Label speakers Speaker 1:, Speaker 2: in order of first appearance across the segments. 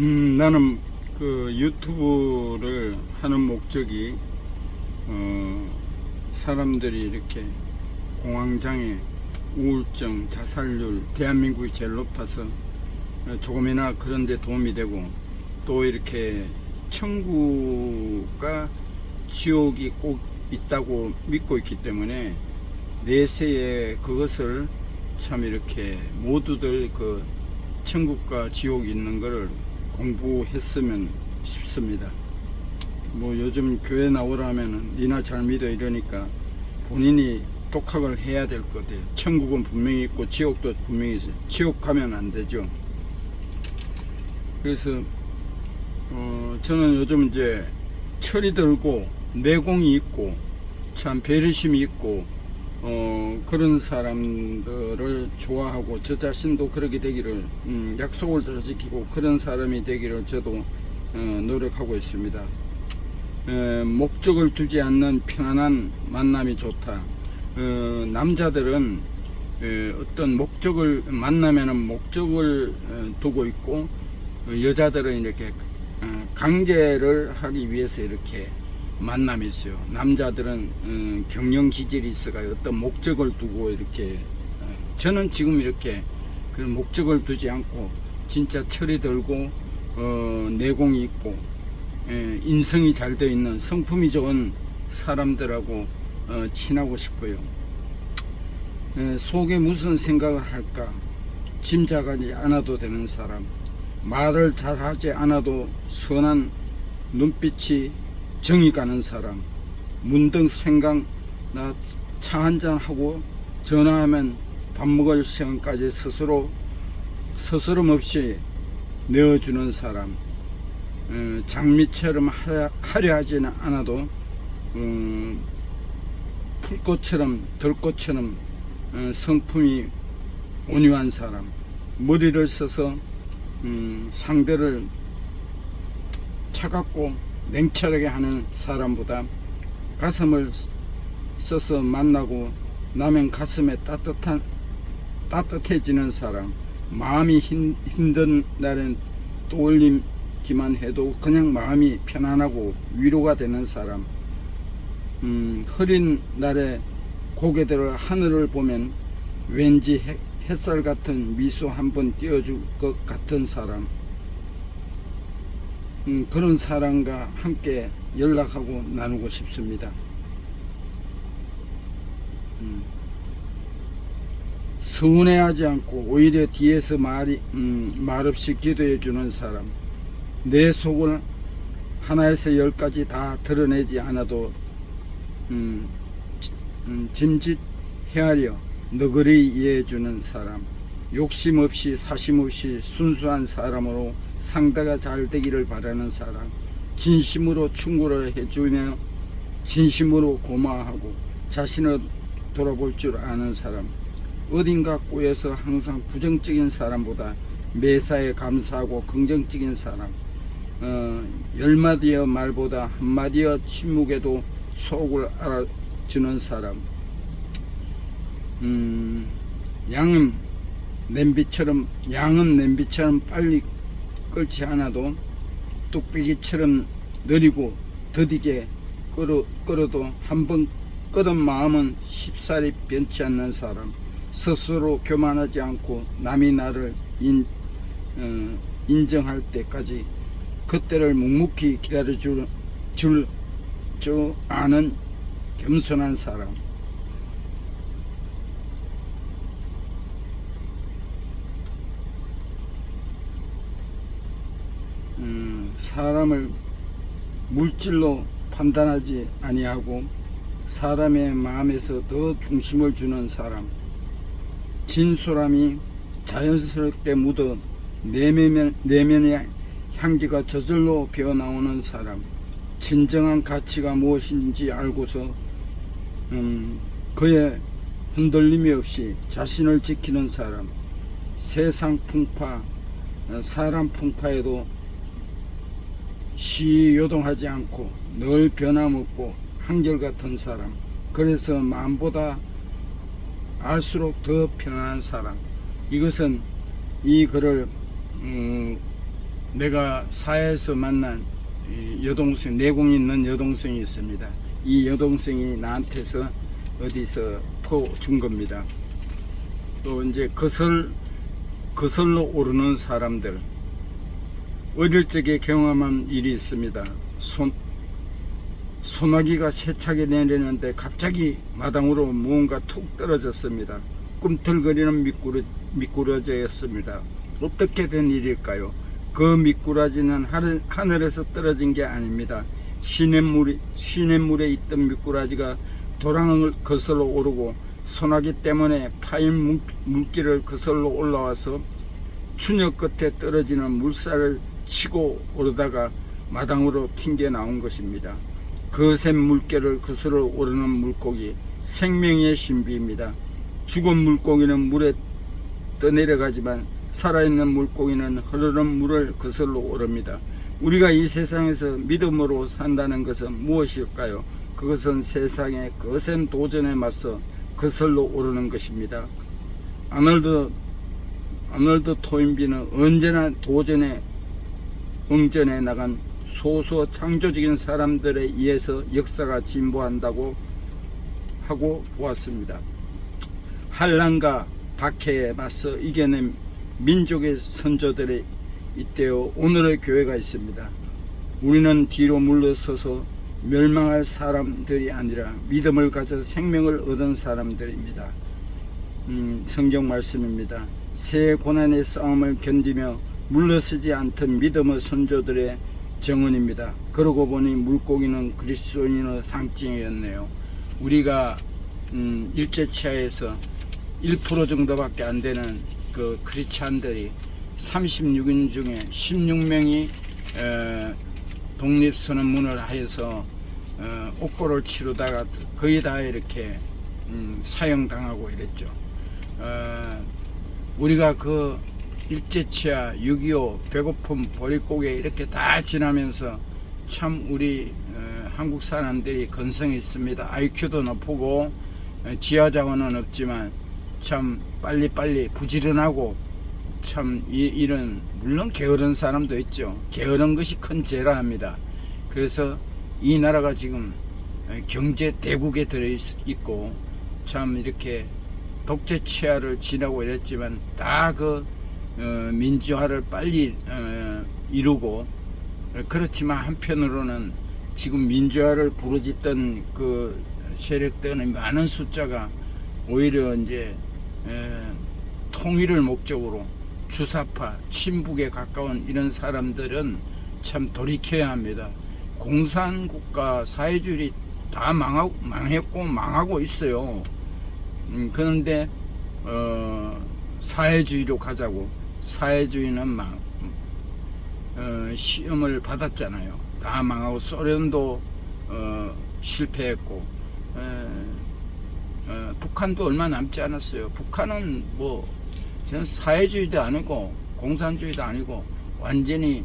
Speaker 1: 음, 나는 그 유튜브를 하는 목적이 어, 사람들이 이렇게 공황장애, 우울증, 자살률 대한민국이 제일 높아서 어, 조금이나 그런 데 도움이 되고 또 이렇게 천국과 지옥이 꼭 있다고 믿고 있기 때문에 내세에 그것을 참 이렇게 모두들 그 천국과 지옥이 있는 것을 공부했으면 싶습니다. 뭐 요즘 교회 나오라면은 니나 잘 믿어 이러니까 본인이 독학을 해야 될 것 같아요. 천국은 분명히 있고 지옥도 분명히 있어요. 지옥 가면 안 되죠. 그래서 어 저는 요즘 이제 철이 들고 내공이 있고 참 배려심이 있고 어 그런 사람들을 좋아하고 저 자신도 그렇게 되기를 음, 약속을 잘 지키고 그런 사람이 되기를 저도 어, 노력하고 있습니다. 에, 목적을 두지 않는 편안한 만남이 좋다. 어, 남자들은 에, 어떤 목적을 만나면은 목적을 어, 두고 있고 어, 여자들은 이렇게 어, 관계를 하기 위해서 이렇게 만남이 있어요. 남자들은 음, 경영 기질이 있어가 어떤 목적을 두고 이렇게 어, 저는 지금 이렇게 그런 목적을 두지 않고 진짜 철이 들고 어, 내공이 있고 예, 인성이 잘 되어 있는 성품이 좋은 사람들하고 어, 친하고 싶어요. 예, 속에 무슨 생각을 할까 짐작하지 않아도 되는 사람 말을 잘하지 않아도 선한 눈빛이 정이 가는 사람 문득 생각 나 차 한잔 하고 전화하면 밥 먹을 시간까지 스스로 스스럼 없이 내어주는 사람. 어, 장미처럼 하려, 하려 하지는 않아도 음, 풀꽃처럼 들꽃처럼 어, 성품이 온유한 사람. 머리를 써서 음, 상대를 차갑고 냉철하게 하는 사람보다 가슴을 써서 만나고 나면 가슴에 따뜻한 따뜻해지는 사람 마음이 힘, 힘든 날엔 떠올리기만 해도 그냥 마음이 편안하고 위로가 되는 사람. 음, 흐린 날에 고개 들어 하늘을 보면 왠지 햇- 햇살 같은 미소 한번 띄워줄 것 같은 사람 음, 그런 사람과 함께 연락하고 나누고 싶습니다. 음, 서운해하지 않고 오히려 뒤에서 말이 음, 말없이 기도해 주는 사람. 내 속을 하나에서 열까지 다 드러내지 않아도 음, 음, 짐짓 헤아려 너그리 이해해 주는 사람 욕심 없이 사심 없이 순수한 사람으로 상대가 잘 되기를 바라는 사람 진심으로 충고를 해주며 진심으로 고마워하고 자신을 돌아볼 줄 아는 사람 어딘가 꼬여서 항상 부정적인 사람보다 매사에 감사하고 긍정적인 사람 어, 열마디의 말보다 한마디의 침묵에도 속을 알아주는 사람. 음, 양은 냄비처럼 양은 냄비처럼 빨리 끓지 않아도 뚝배기처럼 느리고 더디게 끓어, 끓어도 한 번 끓은 마음은 쉽사리 변치 않는 사람. 스스로 교만하지 않고 남이 나를 인, 어, 인정할 때까지 그때를 묵묵히 기다려 줄 줄, 줄 아는 겸손한 사람 사람을 물질로 판단하지 아니하고 사람의 마음에서 더 중심을 주는 사람. 진솔함이 자연스럽게 묻어 내면, 내면의 향기가 저절로 배어나오는 사람. 진정한 가치가 무엇인지 알고서 음, 그의 흔들림이 없이 자신을 지키는 사람. 세상 풍파 어, 사람 풍파에도 시요동하지 않고 늘 변함없고 한결같은 사람 그래서 마음보다 알수록 더 편안한 사람 이것은 이 글을 음, 내가 사회에서 만난 이 여동생 내공 있는 여동생이 있습니다. 이 여동생이 나한테서 어디서 퍼 준 겁니다. 또 이제 거슬 거슬러 오르는 사람들 어릴 적에 경험한 일이 있습니다. 손 소나기가 세차게 내리는데 갑자기 마당으로 무언가 툭 떨어졌습니다. 꿈틀거리는 미꾸러, 미꾸라지였습니다. 어떻게 된 일일까요? 그 미꾸라지는 하늘, 하늘에서 떨어진 게 아닙니다. 시냇물이, 시냇물에 있던 미꾸라지가 도랑을 거슬러 오르고 소나기 때문에 파인 물, 물길을 거슬러 올라와서 추녀 끝에 떨어지는 물살을 치고 오르다가 마당으로 튕겨 나온 것입니다. 거센 물결을 거슬러 오르는 물고기 생명의 신비입니다. 죽은 물고기는 물에 떠내려가지만 살아있는 물고기는 흐르는 물을 거슬러 오릅니다. 우리가 이 세상에서 믿음으로 산다는 것은 무엇일까요? 그것은 세상의 거센 도전에 맞서 거슬러 오르는 것입니다. 아놀드 아놀드 토인비는 언제나 도전에 응전해 나간 소수 창조적인 사람들에 의해서 역사가 진보한다고 하고 보았습니다. 한란과 박해에 맞서 이겨낸 민족의 선조들이 이때요 오늘의 교회가 있습니다. 우리는 뒤로 물러서서 멸망할 사람들이 아니라 믿음을 가져 생명을 얻은 사람들입니다. 음, 성경 말씀입니다. 새 고난의 싸움을 견디며 물러서지 않던 믿음의 선조들의 정언입니다. 그러고 보니 물고기는 그리스도인의 상징이었네요. 우리가 음, 일제치하에서 1% 정도밖에 안 되는 그 크리스찬들이 36인 중에 16명이 독립선언문을 하여서 어, 옥고를 치르다가 거의 다 이렇게 음, 사형당하고 이랬죠. 어, 우리가 그 일제치하, 6.25, 배고픔, 보릿고개 이렇게 다 지나면서 참 우리 어, 한국 사람들이 건성이 있습니다. IQ도 높고 어, 지하 자원은 없지만 참 빨리빨리 부지런하고 참 이, 이런 물론 게으른 사람도 있죠. 게으른 것이 큰 죄라 합니다. 그래서 이 나라가 지금 어, 경제 대국에 들어 있고 참 이렇게 독재 치하를 지나고 이랬지만 다그 어, 민주화를 빨리 어, 이루고 어, 그렇지만 한편으로는 지금 민주화를 부르짖던 그 세력들의 많은 숫자가 오히려 이제 에, 통일을 목적으로 주사파, 친북에 가까운 이런 사람들은 참 돌이켜야 합니다. 공산국가 사회주의 다 망하고, 망했고 망하고 있어요. 음, 그런데 어, 사회주의로 가자고 사회주의는 막 어, 시험을 받았잖아요. 다 망하고 소련도 어, 실패했고 에, 어, 북한도 얼마 남지 않았어요. 북한은 뭐 저는 사회주의도 아니고 공산주의도 아니고 완전히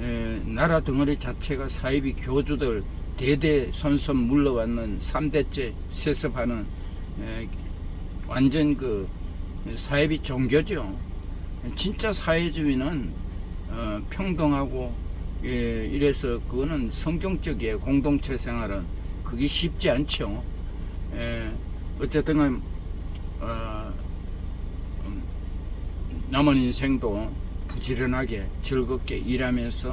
Speaker 1: 에, 나라 덩어리 자체가 사이비 교주들 대대 손손 물러왔는 3대째 세습하는 에, 완전 그 사회비 종교죠. 진짜 사회주의는 어, 평등하고 예, 이래서 그거는 성경적이에요. 공동체 생활은 그게 쉽지 않죠. 예, 어쨌든 어, 음, 남은 인생도 부지런하게 즐겁게 일하면서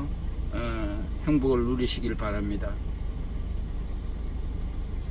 Speaker 1: 어, 행복을 누리시길 바랍니다.